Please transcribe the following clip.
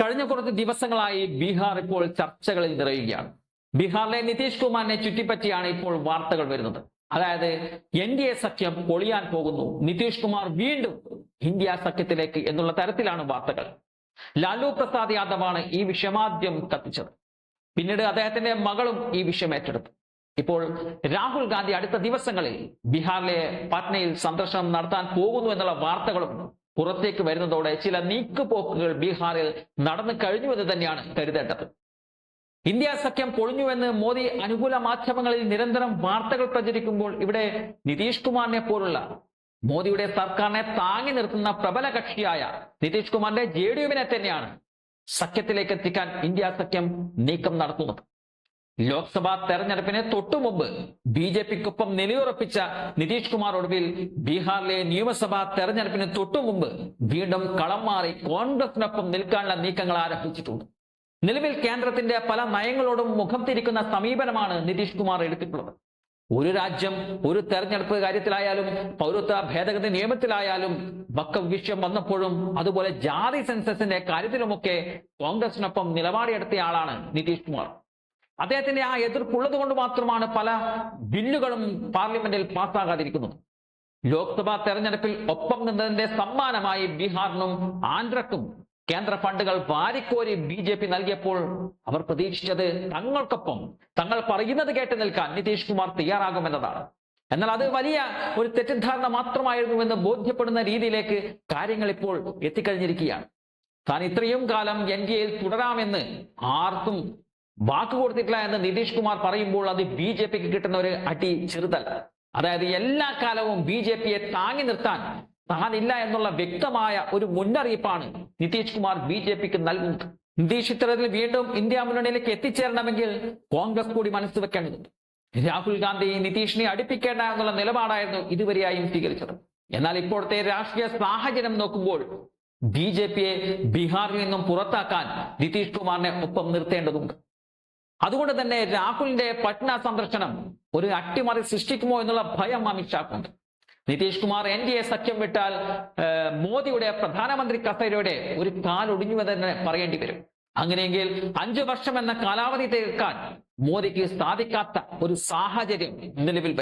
കഴിഞ്ഞ കുറച്ച് ദിവസങ്ങളായി ബീഹാർ ഇപ്പോൾ ചർച്ചകളിൽ നിറയുകയാണ്. ബീഹാറിലെ നിതീഷ് കുമാറിനെ ചുറ്റിപ്പറ്റിയാണ് ഇപ്പോൾ വാർത്തകൾ വരുന്നത്. അതായത് എൻ ഡി എ സഖ്യം പൊളിയാൻ പോകുന്നു. നിതീഷ് കുമാർ വീണ്ടും ഇന്ത്യ സഖ്യത്തിലേക്ക് എന്നുള്ള തരത്തിലാണ് വാർത്തകൾ. ലാലു പ്രസാദ് യാദവാണ് ഈ വിഷയമാദ്യം കത്തിച്ചത്. പിന്നീട് അദ്ദേഹത്തിന്റെ മകളും ഈ വിഷയം ഏറ്റെടുത്തു. ഇപ്പോൾ രാഹുൽ ഗാന്ധി അടുത്ത ദിവസങ്ങളിൽ ബീഹാറിലെ പാറ്റ്നയിൽ സന്ദർശനം നടത്താൻ പോകുന്നു എന്നുള്ള വാർത്തകളും പുറത്തേക്ക് വരുന്നതോടെ ചില നീക്കുപോക്കുകൾ ബീഹാറിൽ നടന്നു കഴിഞ്ഞുവെന്ന് തന്നെയാണ് കരുതേണ്ടത്. ഇന്ത്യ സഖ്യം പൊളിഞ്ഞുവെന്ന് മോദി അനുകൂല മാധ്യമങ്ങളിൽ നിരന്തരം വാർത്തകൾ പ്രചരിക്കുമ്പോൾ ഇവിടെ നിതീഷ് കുമാറിനെ പോലുള്ള മോദിയുടെ സർക്കാരിനെ താങ്ങി നിർത്തുന്ന പ്രബല കക്ഷിയായ നിതീഷ് കുമാറിന്റെ ജെ ഡി യുവിനെ തന്നെയാണ് സഖ്യത്തിലേക്ക് എത്തിക്കാൻ ഇന്ത്യ സഖ്യം നീക്കം നടത്തുന്നത്. ലോക്സഭാ തെരഞ്ഞെടുപ്പിന് തൊട്ടുമുമ്പ് ബി ജെ പിക്കൊപ്പം നിലയുറപ്പിച്ച നിതീഷ് കുമാർ ഒടുവിൽ ബീഹാറിലെ നിയമസഭാ തെരഞ്ഞെടുപ്പിന് തൊട്ടുമുമ്പ് വീണ്ടും കളം മാറി കോൺഗ്രസിനൊപ്പം നിൽക്കാനുള്ള നീക്കങ്ങൾ ആരംഭിച്ചിട്ടുണ്ട്. നിലവിൽ കേന്ദ്രത്തിന്റെ പല നയങ്ങളോടും മുഖം തിരിക്കുന്ന സമീപനമാണ് നിതീഷ് കുമാർ എടുത്തിട്ടുള്ളത്. ഒരു രാജ്യം ഒരു തെരഞ്ഞെടുപ്പ് കാര്യത്തിലായാലും പൗരത്വ ഭേദഗതി നിയമത്തിലായാലും വക്കഫ് വിഷയം വന്നപ്പോഴും അതുപോലെ ജാതി സെൻസസിന്റെ കാര്യത്തിലുമൊക്കെ കോൺഗ്രസിനൊപ്പം നിലപാടെടുത്തയാളാണ് നിതീഷ് കുമാർ. അദ്ദേഹത്തിന്റെ ആ എതിർപ്പുള്ളത് കൊണ്ട് മാത്രമാണ് പല ബില്ലുകളും പാർലമെന്റിൽ പാസ്സാകാതിരിക്കുന്നത്. ലോക്സഭാ തെരഞ്ഞെടുപ്പിൽ ഒപ്പം നിന്നതിന്റെ സമ്മാനമായി ബീഹാറിനും ആന്ധ്രക്കും കേന്ദ്ര ഫണ്ടുകൾ വാരിക്കോരി ബി ജെ പി നൽകിയപ്പോൾ അവർ പ്രതീക്ഷിച്ചത് തങ്ങൾക്കൊപ്പം തങ്ങൾ പറയുന്നത് കേട്ട് നിൽക്കാൻ നിതീഷ് കുമാർ തയ്യാറാകുമെന്നതാണ്. എന്നാൽ അത് വലിയ ഒരു തെറ്റിദ്ധാരണ മാത്രമായിരുന്നുവെന്ന് ബോധ്യപ്പെടുന്ന രീതിയിലേക്ക് കാര്യങ്ങൾ ഇപ്പോൾ എത്തിക്കഴിഞ്ഞിരിക്കുകയാണ്. താൻ ഇത്രയും കാലം എൻ ഡി എയിൽ തുടരാമെന്ന് ആർക്കും വാക്ക് കൊടുത്തിട്ടില്ല എന്ന് നിതീഷ് കുമാർ പറയുമ്പോൾ അത് ബി ജെ പിക്ക് കിട്ടുന്ന ഒരു അടി ചെറുതല്ല. അതായത് എല്ലാ കാലവും ബി ജെ പിയെ താങ്ങി നിർത്താൻ താനില്ല എന്നുള്ള വ്യക്തമായ ഒരു മുന്നറിയിപ്പാണ് നിതീഷ് കുമാർ ബി ജെ പിക്ക് നൽകുന്നത്. നിതീഷ് ഇത്തരത്തിൽ വീണ്ടും ഇന്ത്യ മുന്നണിയിലേക്ക് എത്തിച്ചേരണമെങ്കിൽ കോൺഗ്രസ് കൂടി മനസ്സ് വെക്കേണ്ടതുണ്ട്. രാഹുൽ ഗാന്ധി നിതീഷിനെ അടുപ്പിക്കേണ്ട എന്നുള്ള നിലപാടായിരുന്നു ഇതുവരെയായും സ്വീകരിച്ചത്. എന്നാൽ ഇപ്പോഴത്തെ രാഷ്ട്രീയ സാഹചര്യം നോക്കുമ്പോൾ ബി ജെ പിയെ ബീഹാറിൽ നിന്നും പുറത്താക്കാൻ നിതീഷ് കുമാറിനെ ഒപ്പം നിർത്തേണ്ടതുണ്ട്. അതുകൊണ്ട് തന്നെ രാഹുലിന്റെ പട്ന സന്ദർശനം ഒരു അട്ടിമറി സൃഷ്ടിക്കുമോ എന്നുള്ള ഭയം അമിത്ഷാക്കുണ്ട് Nitish Kumar N D A സഖ്യം വിട്ടാൽ മോദിയുടെ പ്രധാനമന്ത്രി കസേരയുടെ ഒരു കാലൊടിഞ്ഞുവെന്ന് തന്നെ പറയേണ്ടി വരും അങ്ങനെയെങ്കിൽ അഞ്ചു വർഷം എന്ന കാലാവധി തീർക്കാൻ മോദിക്ക് സാധിക്കാത്ത ഒരു സാഹചര്യം നിലവിൽ.